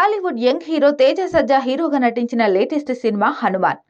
Tollywood young hero Teja Sajja హీరోగా నటించిన latest cinema Hanuman.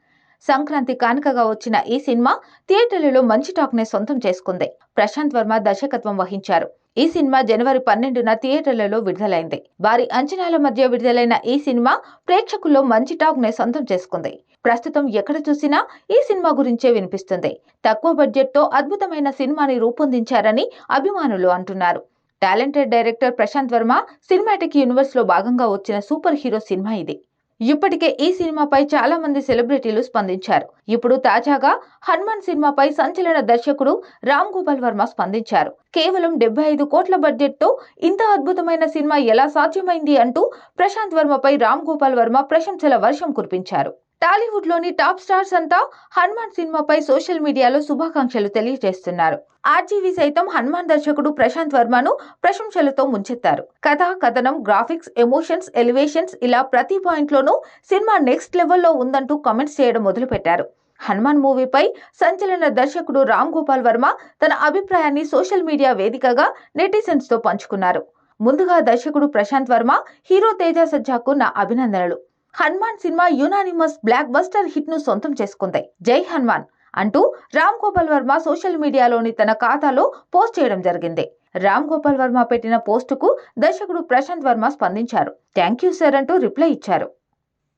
Sankranti కానుకగా వచ్చిన ఈ సినిమా థియేటర్లలో మంచి టాక్ నే సొంతం చేసుకుంది. ప్రశాంత్ వర్మ దర్శకత్వం వహించారు. ఈ సినిమా జనవరి పన్నెండున థియేటర్లలో విడుదలైంది. వారి అంచనాల మధ్య విడుదలైన ఈ సినిమా ప్రేక్షకుల్లో మంచి టాక్ నే సొంతం చేసుకుంది. ప్రస్తుతం ఎక్కడ చూసినా ఈ సినిమా గురించే వినిపిస్తుంది. తక్కువ బడ్జెట్తో అద్భుతమైన సినిమాని రూపొందించారని అభిమానులు అంటున్నారు. Talented director Prashanth Varma cinematic యూనివర్స్లో భాగంగా వచ్చిన సూపర్ హీరో సినిమా ఇది. ఇప్పటికే ఈ సినిమాపై చాలా మంది సెలబ్రిటీలు స్పందించారు. ఇప్పుడు తాజాగా హనుమాన్ సినిమాపై సంచలన దర్శకుడు రామ్ గోపాల్ వర్మ స్పందించారు. కేవలం డెబ్బై ఐదు కోట్ల బడ్జెట్తో ఇంత అద్భుతమైన సినిమా ఎలా సాధ్యమైంది అంటూ ప్రశాంత్ వర్మపై రామ్ గోపాల్ వర్మ ప్రశంసల వర్షం కురిపించారు. టాలీవుడ్లోని టాప్ స్టార్స్ అంతా హనుమాన్ సినిమాపై సోషల్ మీడియాలో శుభాకాంక్షలు తెలియజేస్తున్నారు. ఆర్జీవి సైతం హనుమాన్ దర్శకుడు ప్రశాంత్ వర్మను ప్రశంసలతో ముంచెత్తారు. కథ కథనం గ్రాఫిక్స్ ఎమోషన్స్ ఎలివేషన్స్ ఇలా ప్రతి పాయింట్లోనూ సినిమా నెక్స్ట్ లెవెల్లో ఉందంటూ కామెంట్స్ చేయడం మొదలుపెట్టారు. హనుమాన్ మూవీపై సంచలన దర్శకుడు రామ్ గోపాల్ వర్మ తన అభిప్రాయాన్ని సోషల్ మీడియా వేదికగా నెటిజన్స్తో పంచుకున్నారు. ముందుగా దర్శకుడు ప్రశాంత్ వర్మ హీరో తేజ సజ్జాకు నా అభినందనలు. Hanuman cinema unanimous block buster హిట్ను సొంతం చేసుకుంది. జై హనుమాన్ అంటూ రామ్ గోపాల్ వర్మ సోషల్ మీడియాలోని తన ఖాతాలో పోస్ట్ చేయడం జరిగింది. రామ్ గోపాల్ వర్మ పెట్టిన పోస్టుకు దర్శకుడు ప్రశాంత్ వర్మ స్పందించారు. థ్యాంక్ యూ సార్ అంటూ రిప్లై ఇచ్చారు.